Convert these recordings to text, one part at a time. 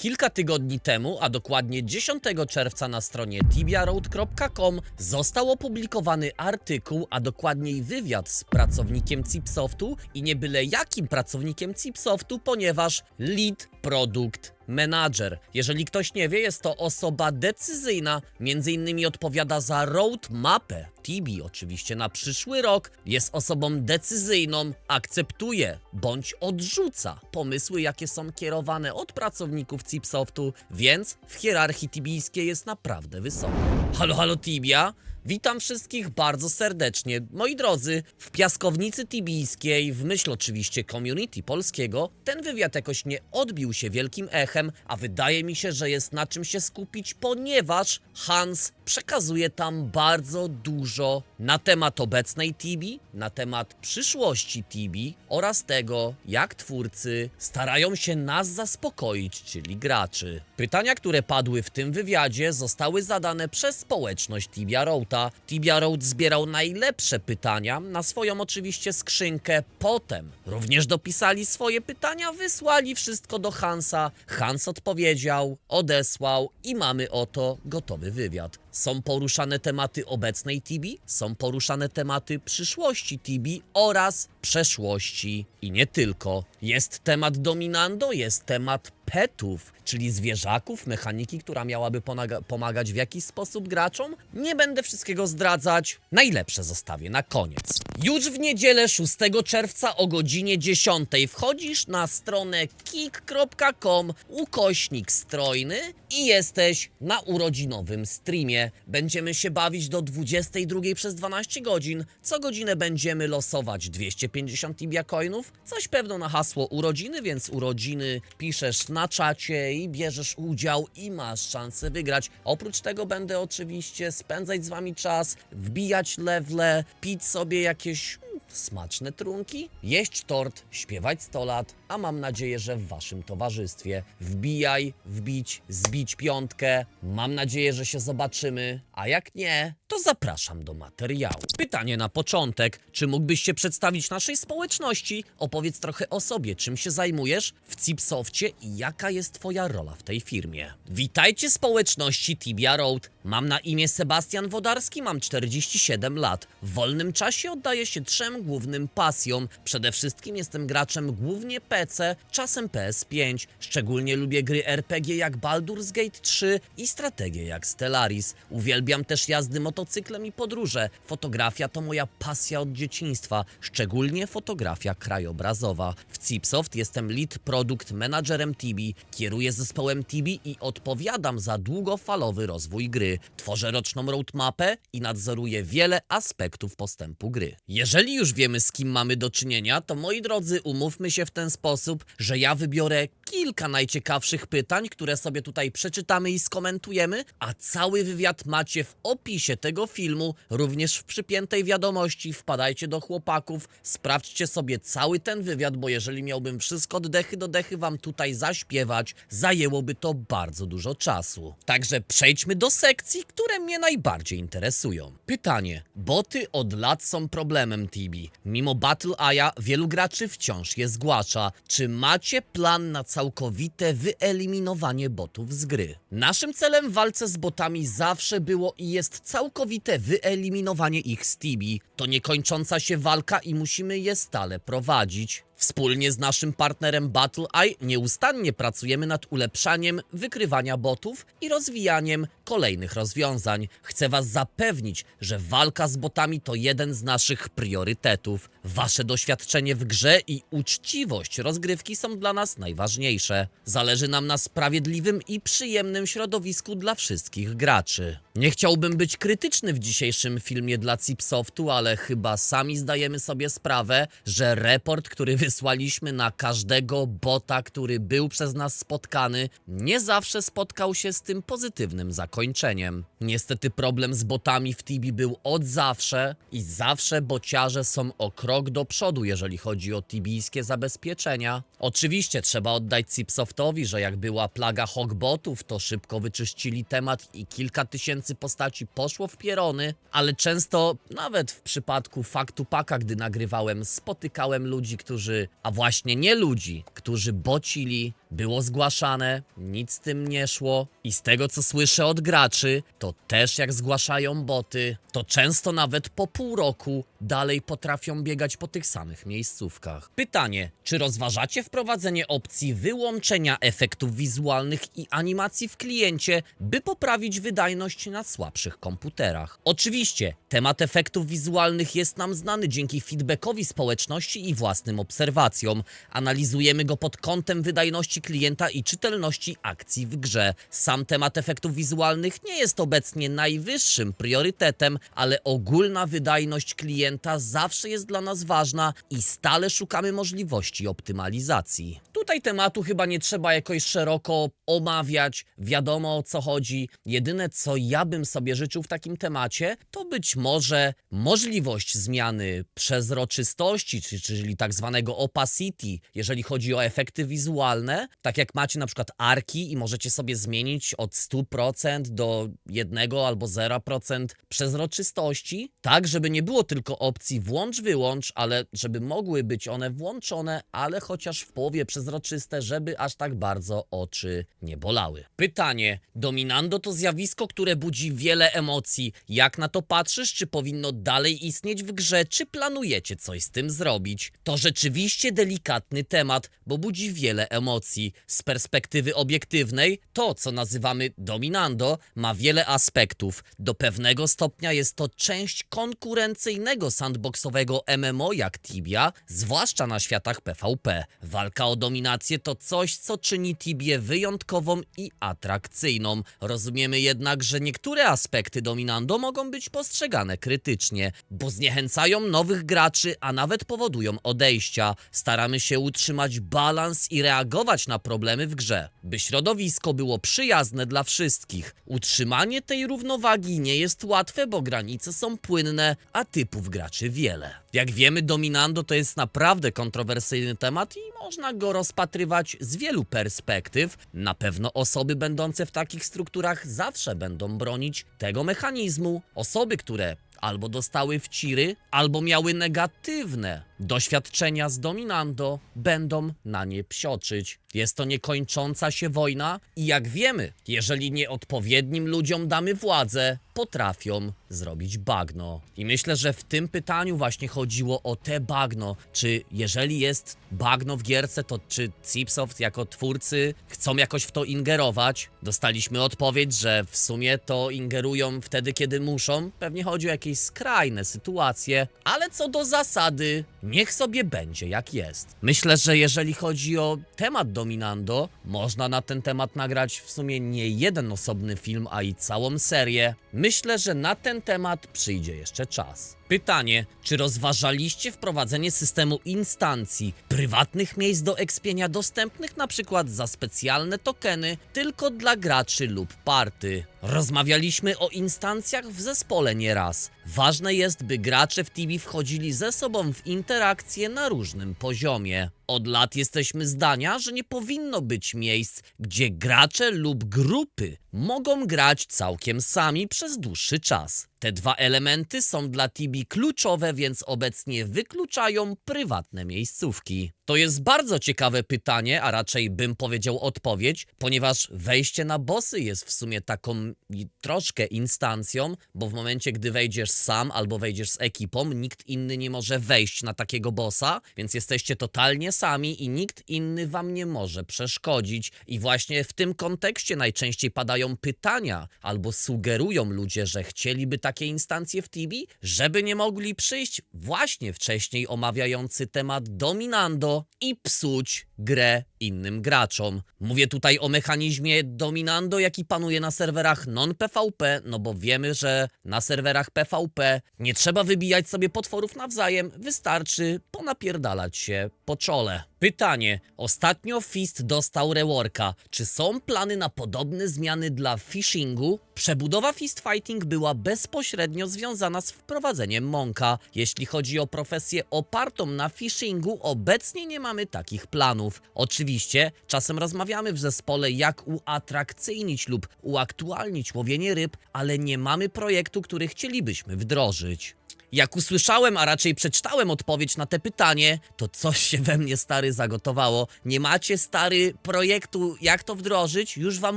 Kilka tygodni temu, a dokładnie 10 czerwca na stronie tibiaroad.com został opublikowany artykuł, a dokładniej wywiad z pracownikiem Cipsoftu i nie byle jakim pracownikiem Cipsoftu, ponieważ lead product manager. Jeżeli ktoś nie wie, jest to osoba decyzyjna, między innymi odpowiada za roadmapę Tibi oczywiście na przyszły rok, jest osobą decyzyjną, akceptuje bądź odrzuca pomysły, jakie są kierowane od pracowników Cipsoftu, więc w hierarchii tibijskiej jest naprawdę wysoko. Halo, halo Tibia! Witam wszystkich bardzo serdecznie. Moi drodzy, w piaskownicy tibijskiej, w myśl oczywiście community polskiego, ten wywiad jakoś nie odbił się wielkim echem, a wydaje mi się, że jest na czym się skupić, ponieważ Hans przekazuje tam bardzo dużo na temat obecnej Tibi, na temat przyszłości Tibi oraz tego, jak twórcy starają się nas zaspokoić, czyli graczy. Pytania, które padły w tym wywiadzie, zostały zadane przez społeczność Tibia Roata. Tibia Road zbierał najlepsze pytania na swoją oczywiście skrzynkę. Potem również dopisali swoje pytania, wysłali wszystko do Hansa. Hans odpowiedział, odesłał i mamy oto gotowy wywiad. Są poruszane tematy obecnej Tibi, są poruszane tematy przyszłości Tibi oraz przeszłości i nie tylko. Jest temat dominando, jest temat petów, czyli zwierzaków, mechaniki, która miałaby pomagać w jakiś sposób graczom. Nie będę wszystkiego zdradzać, najlepsze zostawię na koniec. Już w niedzielę 6 czerwca o godzinie 10 wchodzisz na stronę kik.com ukośnik strojny i jesteś na urodzinowym streamie. Będziemy się bawić do 22 przez 12 godzin. Co godzinę będziemy losować 250 Tibia coinów. Coś pewno na hasło urodziny, więc urodziny piszesz na czacie bierzesz udział i masz szansę wygrać. Oprócz tego będę oczywiście spędzać z wami czas, wbijać lewle, pić sobie jakieś smaczne trunki, jeść tort, śpiewać 100 lat, a mam nadzieję, że w waszym towarzystwie. Wbijaj, wbić, zbić piątkę. Mam nadzieję, że się zobaczymy, a jak nie, to zapraszam do materiału. Pytanie na początek. Czy mógłbyś się przedstawić naszej społeczności? Opowiedz trochę o sobie, czym się zajmujesz w Cipsofcie i jaka jest twoja rola w tej firmie. Witajcie społeczności Tibia Road. Mam na imię Sebastian Wodarski, mam 47 lat. W wolnym czasie oddaję się trzem głównym pasjom. Przede wszystkim jestem graczem głównie PC, czasem PS5. Szczególnie lubię gry RPG jak Baldur's Gate 3 i strategie jak Stellaris. Uwielbiam też jazdy motocyklem i podróże. Fotografia to moja pasja od dzieciństwa, szczególnie fotografia krajobrazowa. W Cipsoft jestem lead product managerem Tibi, kieruję zespołem Tibi i odpowiadam za długofalowy rozwój gry. Tworzę roczną roadmapę i nadzoruję wiele aspektów postępu gry. Jeżeli już wiemy z kim mamy do czynienia, to moi drodzy, umówmy się w ten sposób, że ja wybiorę kilka najciekawszych pytań, które sobie tutaj przeczytamy i skomentujemy, a cały wywiad macie w opisie tego filmu, również w przypiętej wiadomości. Wpadajcie do chłopaków, sprawdźcie sobie cały ten wywiad, bo jeżeli miałbym wszystko od dechy do dechy wam tutaj zaśpiewać, zajęłoby to bardzo dużo czasu. Także przejdźmy do sekcji, które mnie najbardziej interesują. Pytanie. Boty od lat są problemem Tibi. Mimo Battle Aya wielu graczy wciąż je zgłasza. Czy macie plan na całkowite wyeliminowanie botów z gry? Naszym celem w walce z botami zawsze było i jest całkowite wyeliminowanie ich z Tibi. To niekończąca się walka i musimy je stale prowadzić. Wspólnie z naszym partnerem BattleEye nieustannie pracujemy nad ulepszaniem wykrywania botów i rozwijaniem kolejnych rozwiązań. Chcę Was zapewnić, że walka z botami to jeden z naszych priorytetów. Wasze doświadczenie w grze i uczciwość rozgrywki są dla nas najważniejsze. Zależy nam na sprawiedliwym i przyjemnym środowisku dla wszystkich graczy. Nie chciałbym być krytyczny w dzisiejszym filmie dla Cipsoftu, ale chyba sami zdajemy sobie sprawę, że report, który wysłaliśmy na każdego bota, który był przez nas spotkany, nie zawsze spotkał się z tym pozytywnym zakończeniem. Niestety problem z botami w Tibi był od zawsze i zawsze bociarze są o krok do przodu, jeżeli chodzi o tibijskie zabezpieczenia. Oczywiście trzeba oddać Cipsoftowi, że jak była plaga hogbotów, to szybko wyczyścili temat i kilka tysięcy postaci poszło w pierony, ale często, nawet w przypadku faktu paka, gdy nagrywałem, spotykałem ludzi, którzy, a właśnie nie ludzi, którzy bocili było zgłaszane, nic z tym nie szło i z tego co słyszę od graczy, to też jak zgłaszają boty, to często nawet po pół roku dalej potrafią biegać po tych samych miejscówkach. Pytanie, czy rozważacie wprowadzenie opcji wyłączenia efektów wizualnych i animacji w kliencie, by poprawić wydajność na słabszych komputerach? Oczywiście, temat efektów wizualnych jest nam znany dzięki feedbackowi społeczności i własnym obserwacjom. Analizujemy go pod kątem wydajności klienta i czytelności akcji w grze. Sam temat efektów wizualnych nie jest obecnie najwyższym priorytetem, ale ogólna wydajność klienta zawsze jest dla nas ważna i stale szukamy możliwości optymalizacji. Tutaj tematu chyba nie trzeba jakoś szeroko omawiać, wiadomo o co chodzi. Jedyne co ja bym sobie życzył w takim temacie, to być może możliwość zmiany przezroczystości, czy- czyli tak zwanego opacity, jeżeli chodzi o efekty wizualne, tak jak macie na przykład arki i możecie sobie zmienić od 100% do 1 albo 0% przezroczystości, tak żeby nie było tylko opcji włącz-wyłącz, ale żeby mogły być one włączone, ale chociaż w połowie przezroczyste, żeby aż tak bardzo oczy nie bolały. Pytanie, dominando to zjawisko, które budzi wiele emocji. Jak na to patrzysz? Czy powinno dalej istnieć w grze, czy planujecie coś z tym zrobić? To rzeczywiście delikatny temat, bo budzi wiele emocji. Z perspektywy obiektywnej, to co nazywamy dominando ma wiele aspektów. Do pewnego stopnia jest to część konkurencyjnego sandboxowego MMO jak Tibia, zwłaszcza na światach PvP. Walka o dominację to coś, co czyni Tibię wyjątkową i atrakcyjną. Rozumiemy jednak, że niektóre aspekty dominando mogą być postrzegane krytycznie, bo zniechęcają nowych graczy, a nawet powodują odejścia. Staramy się utrzymać balans i reagować na problemy w grze, by środowisko było przyjazne dla wszystkich. Utrzymanie tej równowagi nie jest łatwe, bo granice są płynne, a typów graczy wiele. Jak wiemy, dominando to jest naprawdę kontrowersyjny temat i można go rozpatrywać z wielu perspektyw. Na pewno osoby będące w takich strukturach zawsze będą bronić tego mechanizmu. Osoby, które albo dostały wciry, albo miały negatywne doświadczenia z dominando, będą na nie psioczyć. Jest to niekończąca się wojna i jak wiemy, jeżeli nieodpowiednim ludziom damy władzę, potrafią zrobić bagno. I myślę, że w tym pytaniu właśnie chodziło o te bagno. Czy jeżeli jest bagno w gierce, to czy Cipsoft jako twórcy chcą jakoś w to ingerować? Dostaliśmy odpowiedź, że w sumie to ingerują wtedy, kiedy muszą. Pewnie chodzi o jakieś skrajne sytuacje, ale co do zasady, niech sobie będzie jak jest. Myślę, że jeżeli chodzi o temat Dominando, można na ten temat nagrać w sumie nie jeden osobny film, a i całą serię. Myślę, że na ten temat przyjdzie jeszcze czas. Pytanie, czy rozważaliście wprowadzenie systemu instancji, prywatnych miejsc do ekspienia dostępnych na przykład za specjalne tokeny tylko dla graczy lub party? Rozmawialiśmy o instancjach w zespole nieraz. Ważne jest, by gracze w TB wchodzili ze sobą w interakcje na różnym poziomie. Od lat jesteśmy zdania, że nie powinno być miejsc, gdzie gracze lub grupy mogą grać całkiem sami przez dłuższy czas. Te dwa elementy są dla Tibi kluczowe, więc obecnie wykluczają prywatne miejscówki. To jest bardzo ciekawe pytanie, a raczej bym powiedział odpowiedź, ponieważ wejście na bossy jest w sumie taką troszkę instancją, bo w momencie, gdy wejdziesz sam albo wejdziesz z ekipą, nikt inny nie może wejść na takiego bossa, więc jesteście totalnie sami i nikt inny wam nie może przeszkodzić. I właśnie w tym kontekście najczęściej padają pytania albo sugerują ludzie, że chcieliby takie instancje w Tibi, żeby nie mogli przyjść właśnie wcześniej omawiający temat dominando i psuć grę innym graczom. Mówię tutaj o mechanizmie dominando, jaki panuje na serwerach non-PvP, no bo wiemy, że na serwerach PvP nie trzeba wybijać sobie potworów nawzajem, wystarczy ponapierdalać się po czole. Pytanie. Ostatnio Fist dostał reworka. Czy są plany na podobne zmiany dla phishingu? Przebudowa Fist Fighting była bezpośrednio związana z wprowadzeniem Monka. Jeśli chodzi o profesję opartą na phishingu, obecnie nie mamy takich planów. Oczywiście, czasem rozmawiamy w zespole, jak uatrakcyjnić lub uaktualnić łowienie ryb, ale nie mamy projektu, który chcielibyśmy wdrożyć. Jak usłyszałem, a raczej przeczytałem odpowiedź na te pytanie, to coś się we mnie stary zagotowało. Nie macie stary projektu, jak to wdrożyć? Już wam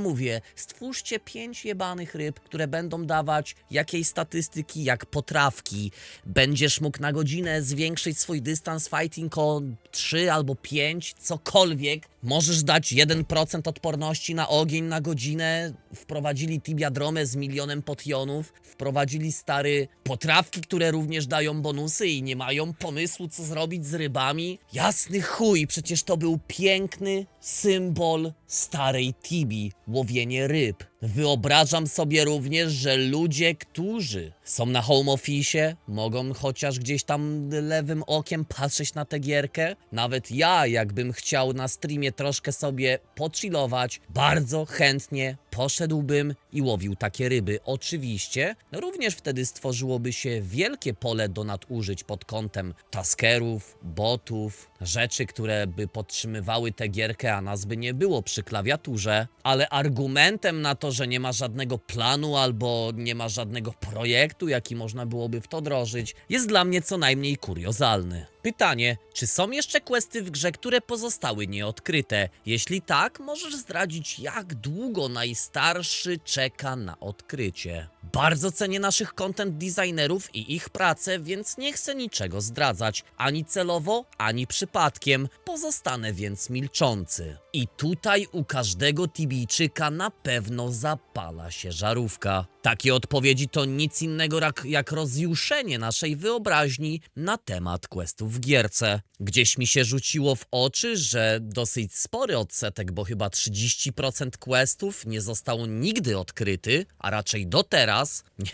mówię. Stwórzcie pięć jebanych ryb, które będą dawać jakiejś statystyki, jak potrawki. Będziesz mógł na godzinę zwiększyć swój dystans fighting o 3 albo 5, cokolwiek. Możesz dać 1% odporności na ogień na godzinę. Wprowadzili tibiadromę z milionem potionów. Wprowadzili stary potrawki, które również dają bonusy i nie mają pomysłu, co zrobić z rybami. Jasny chuj, przecież to był piękny symbol starej Tibi, łowienie ryb. Wyobrażam sobie również, że ludzie, którzy są na home office, mogą chociaż gdzieś tam lewym okiem patrzeć na tę gierkę. Nawet ja, jakbym chciał na streamie troszkę sobie pochillować, bardzo chętnie poszedłbym i łowił takie ryby. Oczywiście, no również wtedy stworzyłoby się wielkie pole do nadużyć pod kątem taskerów, botów, rzeczy, które by podtrzymywały tę gierkę, a nas by nie było przy klawiaturze. Ale argumentem na to, że nie ma żadnego planu albo nie ma żadnego projektu, jaki można byłoby w to wdrożyć, jest dla mnie co najmniej kuriozalny. Pytanie, czy są jeszcze questy w grze, które pozostały nieodkryte? Jeśli tak, możesz zdradzić, jak długo najstarszy czeka na odkrycie. Bardzo cenię naszych content designerów i ich pracę, więc nie chcę niczego zdradzać, ani celowo, ani przypadkiem. Pozostanę więc milczący. I tutaj u każdego Tibijczyka na pewno zapala się żarówka. Takie odpowiedzi to nic innego jak, jak rozjuszenie naszej wyobraźni na temat questów w gierce. Gdzieś mi się rzuciło w oczy, że dosyć spory odsetek, bo chyba 30% questów nie został nigdy odkryty, a raczej do teraz.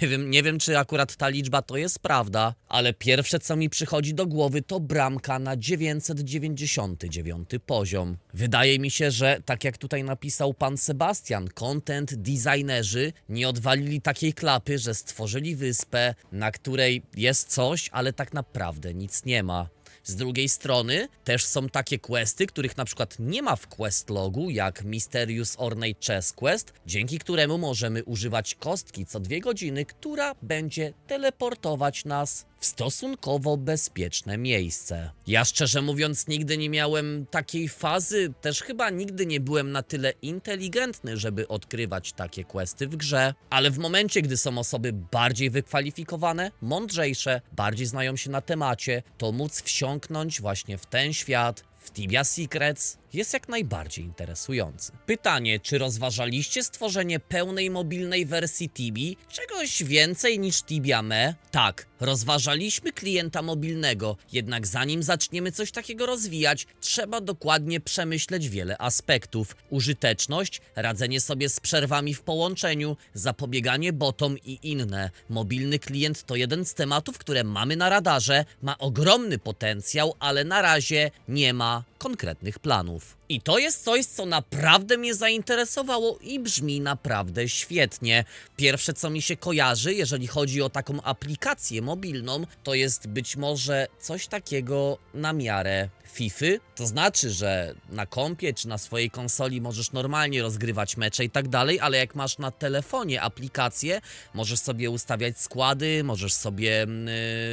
Nie wiem, nie wiem czy akurat ta liczba to jest prawda, ale pierwsze co mi przychodzi do głowy to bramka na 999 poziom. Wydaje mi się, że tak jak tutaj napisał pan Sebastian, content designerzy nie odwalili takiej klapy, że stworzyli wyspę, na której jest coś, ale tak naprawdę nic nie ma. Z drugiej strony też są takie questy, których na przykład nie ma w quest logu, jak Mysterious Ornate Chess Quest, dzięki któremu możemy używać kostki co dwie godziny, która będzie teleportować nas w stosunkowo bezpieczne miejsce. Ja szczerze mówiąc nigdy nie miałem takiej fazy, też chyba nigdy nie byłem na tyle inteligentny, żeby odkrywać takie questy w grze, ale w momencie, gdy są osoby bardziej wykwalifikowane, mądrzejsze, bardziej znają się na temacie, to móc wsiąknąć właśnie w ten świat, w Tibia Secrets jest jak najbardziej interesujący. Pytanie, czy rozważaliście stworzenie pełnej mobilnej wersji Tibi? Czegoś więcej niż Tibia Me? Tak, rozważaliśmy klienta mobilnego, jednak zanim zaczniemy coś takiego rozwijać, trzeba dokładnie przemyśleć wiele aspektów. Użyteczność, radzenie sobie z przerwami w połączeniu, zapobieganie botom i inne. Mobilny klient to jeden z tematów, które mamy na radarze, ma ogromny potencjał, ale na razie nie ma konkretnych planów. I to jest coś, co naprawdę mnie zainteresowało i brzmi naprawdę świetnie. Pierwsze, co mi się kojarzy, jeżeli chodzi o taką aplikację mobilną, to jest być może coś takiego na miarę Fify. To znaczy, że na kompie czy na swojej konsoli możesz normalnie rozgrywać mecze i tak dalej, ale jak masz na telefonie aplikację, możesz sobie ustawiać składy, możesz sobie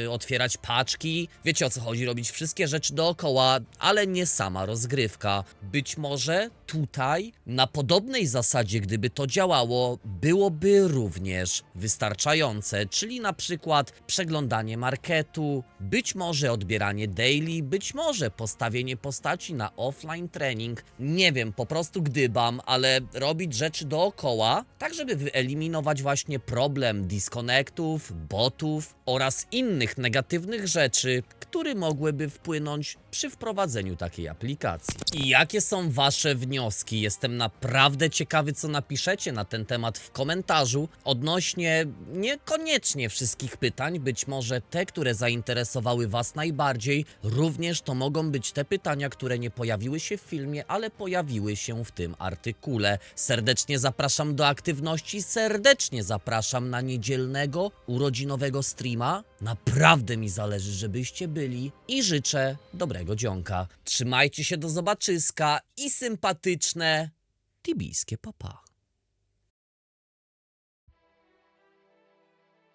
yy, otwierać paczki. Wiecie o co chodzi, robić wszystkie rzeczy dookoła, ale nie sama rozgrywka. Być może tutaj, na podobnej zasadzie, gdyby to działało, byłoby również wystarczające, czyli na przykład przeglądanie marketu, być może odbieranie daily, być może postawienie postaci na offline trening. Nie wiem, po prostu gdybam, ale robić rzeczy dookoła, tak żeby wyeliminować właśnie problem disconnectów, botów oraz innych negatywnych rzeczy, które mogłyby wpłynąć przy wprowadzeniu takiej aplikacji. I jakie są Wasze wnioski? Jestem naprawdę ciekawy, co napiszecie na ten temat w komentarzu odnośnie niekoniecznie wszystkich pytań, być może te, które zainteresowały Was najbardziej, również to mogą być te pytania, które nie pojawiły się w filmie, ale pojawiły się w tym artykule. Serdecznie zapraszam do aktywności, serdecznie zapraszam na niedzielnego urodzinowego streama. Naprawdę mi zależy, żebyście byli i życzę dobrego dzionka. Trzymajcie się do zobaczyska i sympatyczne tibijskie papa.